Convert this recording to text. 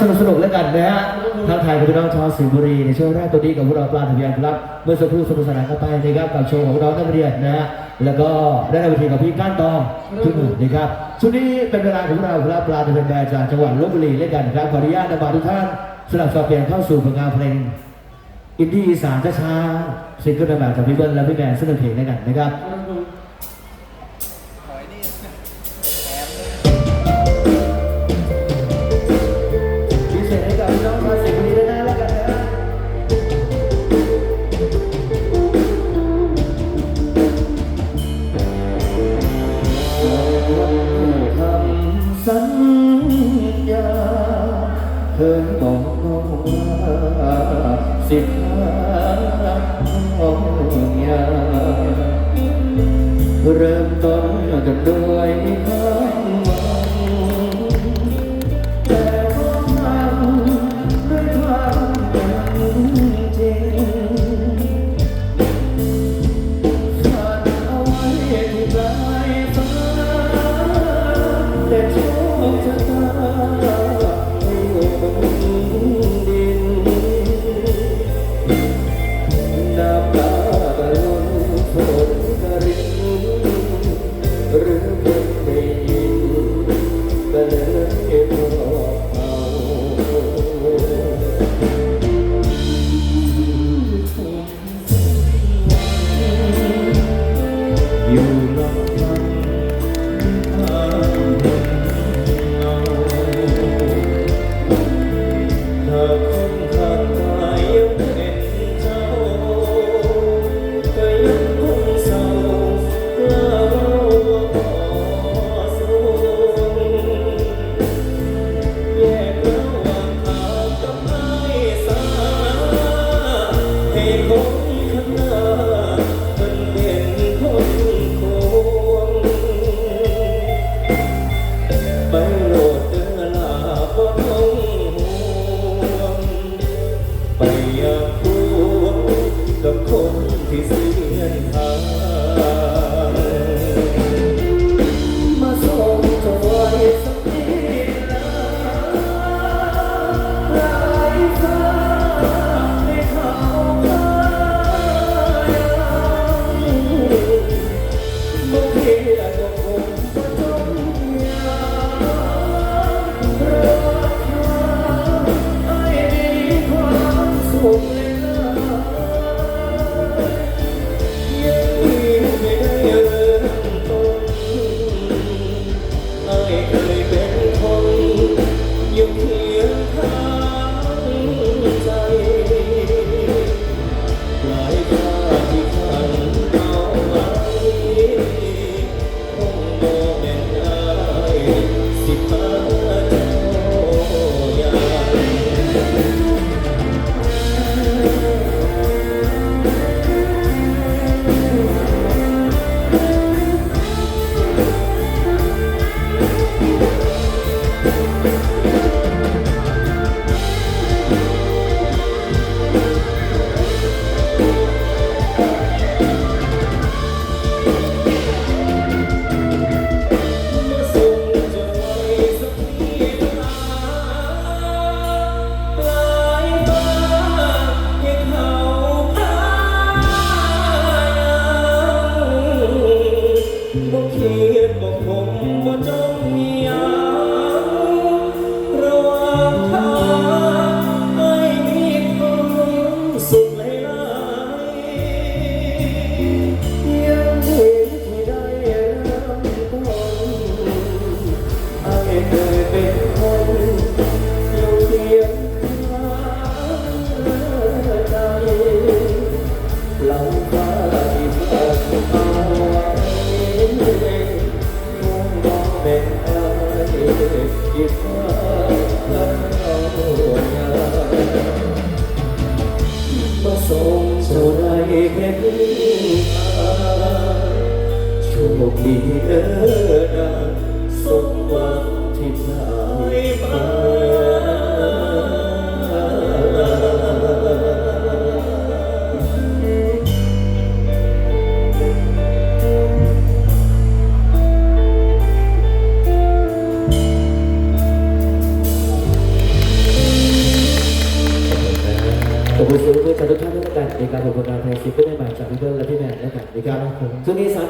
สนุกสนุกแล้วกันนะฮะทักทายพี่น้องชาวสิงห์บุรีในช่วงแรกตัวนี้กับพวกเราปลาทะเบียนรับเมื่อสักครู่สนุกสนานกันไปนะครับกับโชว์ของเรานักเรียนนะฮะแล้วก็ได้ในเวทีกับพี่ก้านตองทุกหนึ่งนะครับช่วงนี้เป็นเวลาของเราครับปลาทะเบียนแบรนจากจังหวัดลบบุรีเล่นกันครับขออนุญาตนำมาทุกท่านสลับสับเปลี่ยนเข้าสู่ผลงานเพลงอินดี้อีสานช้าๆซิงเกิลแบบจากพี่เบิ้ลและพี่แมนซึ่งเป็นเพลงด้วยกันนะครับ สิบ อ ค เด้อนะสมหวังที่ปลายฟ้าขอบคุณสื่อมวลชนทุกท่านด้วยกันในการผลงานเพลงซิงเกิลใหม่จากพี่เบิ้ลและพี่แมนแล้วกันนะครับช่วงนี้สาม